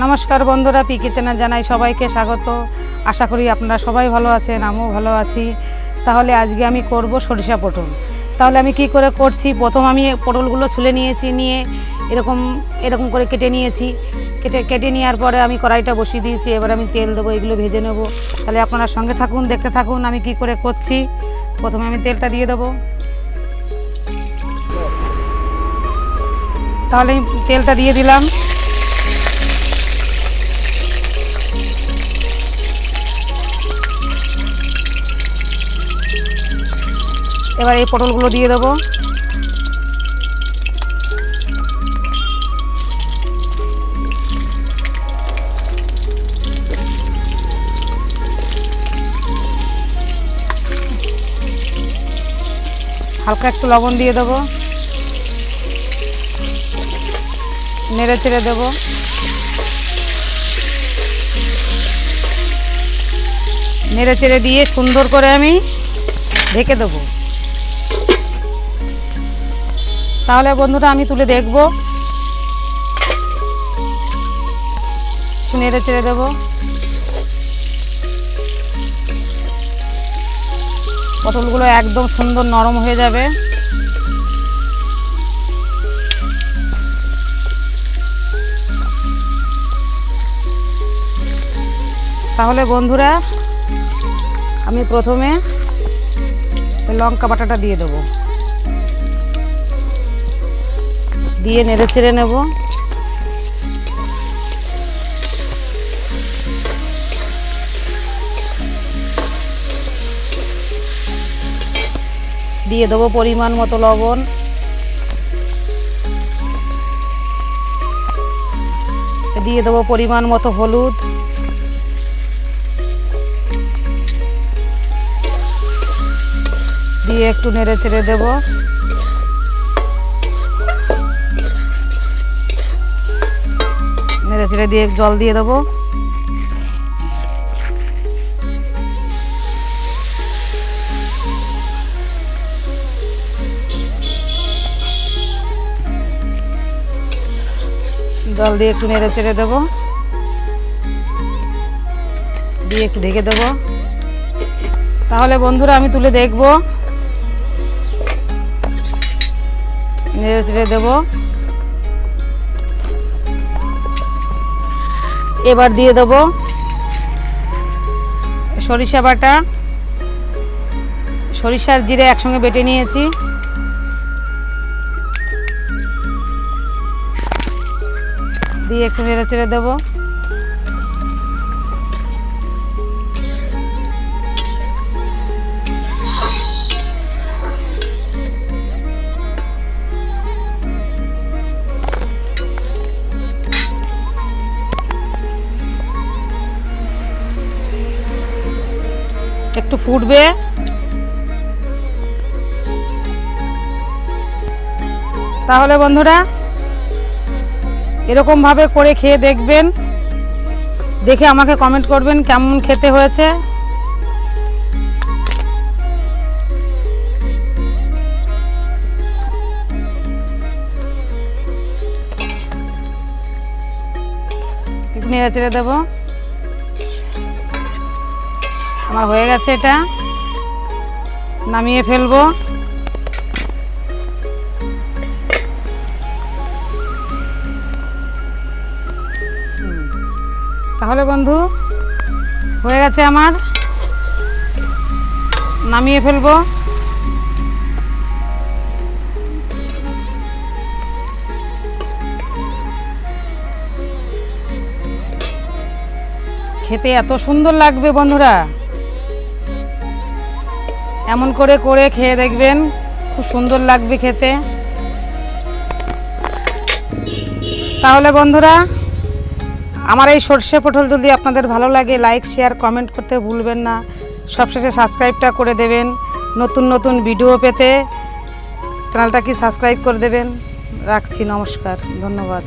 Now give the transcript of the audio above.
নমস্কার বন্ধুরা পি কিচেনে জানাই সবাইকে স্বাগত। আশা করি আপনারা সবাই ভালো আছেন, আমিও ভালো আছি। তাহলে আজকে আমি করব সরিষা পটল। তাহলে আমি কি করে করছি? প্রথম আমি পটলগুলো ছুলে নিয়েছি, নিয়ে এরকম এরকম করে কেটে নিয়েছি। কেটে কেটে নেওয়ার পরে আমি কড়াইটা বসিয়ে দিয়েছি, এবার আমি তেল দেবো, এগুলো ভেজে নেব। তাহলে আপনারা সঙ্গে থাকুন, দেখতে থাকুন আমি কি করে করছি। প্রথমে আমি তেলটা দিয়ে দেবো। তাহলে তেলটা দিয়ে দিলাম। এবার এই পটলগুলো দিয়ে দেবো। হালকা একটু লবণ দিয়ে দেবো। নেড়ে চেড়ে দেবো। নেড়ে চেড়ে দিয়ে সুন্দর করে আমি ঢেকে দেবো। তাহলে বন্ধুরা আমি তুলে দেখব। নেড়ে চেড়ে দেবো। পটলগুলো একদম সুন্দর নরম হয়ে যাবে। তাহলে বন্ধুরা, আমি প্রথমে লঙ্কা বাটাটা দিয়ে দেবো। দিয়ে নেড়ে চেড়ে নেব। দিয়ে দেবো পরিমাণ মতো লবণ। দিয়ে দেবো পরিমাণ মতো হলুদ। দিয়ে একটু নেড়ে চেড়ে দেবো। নেড়ে চেড়ে দিয়ে জল দিয়ে দেবো। জল দিয়ে একটু নেড়ে চেড়ে দেবো। দিয়ে একটু ঢেকে দেবো। তাহলে বন্ধুরা আমি তুলে দেখব। নেড়ে চেড়ে দেবো। এবার দিয়ে দেব সরিষা বাটা। সরিষার জিরে একসঙ্গে বেটে নিয়েছি। দিয়ে একটু নেড়ে চেড়ে দেবো। একটু ফুটবে। তাহলে বন্ধুরা, এরকমভাবে করে খেয়ে দেখবেন। দেখে আমাকে কমেন্ট করবেন কেমন খেতে হয়েছে। নেড়ে চেড়ে দেবো। আমার হয়ে গেছে এটা। নামিয়ে ফেলব। তাহলে বন্ধু, হয়ে গেছে আমার। নামিয়ে ফেলব। খেতে এত সুন্দর লাগবে বন্ধুরা। এমন করে করে খেয়ে দেখবেন, খুব সুন্দর লাগবে খেতে। তাহলে বন্ধুরা, আমার এই সর্ষে পটল যদি আপনাদের ভালো লাগে লাইক শেয়ার কমেন্ট করতে ভুলবেন না। সবশেষে সাবস্ক্রাইবটা করে দেবেন। নতুন নতুন ভিডিও পেতে চ্যানেলটা কি সাবস্ক্রাইব করে দেবেন। রাখছি, নমস্কার, ধন্যবাদ।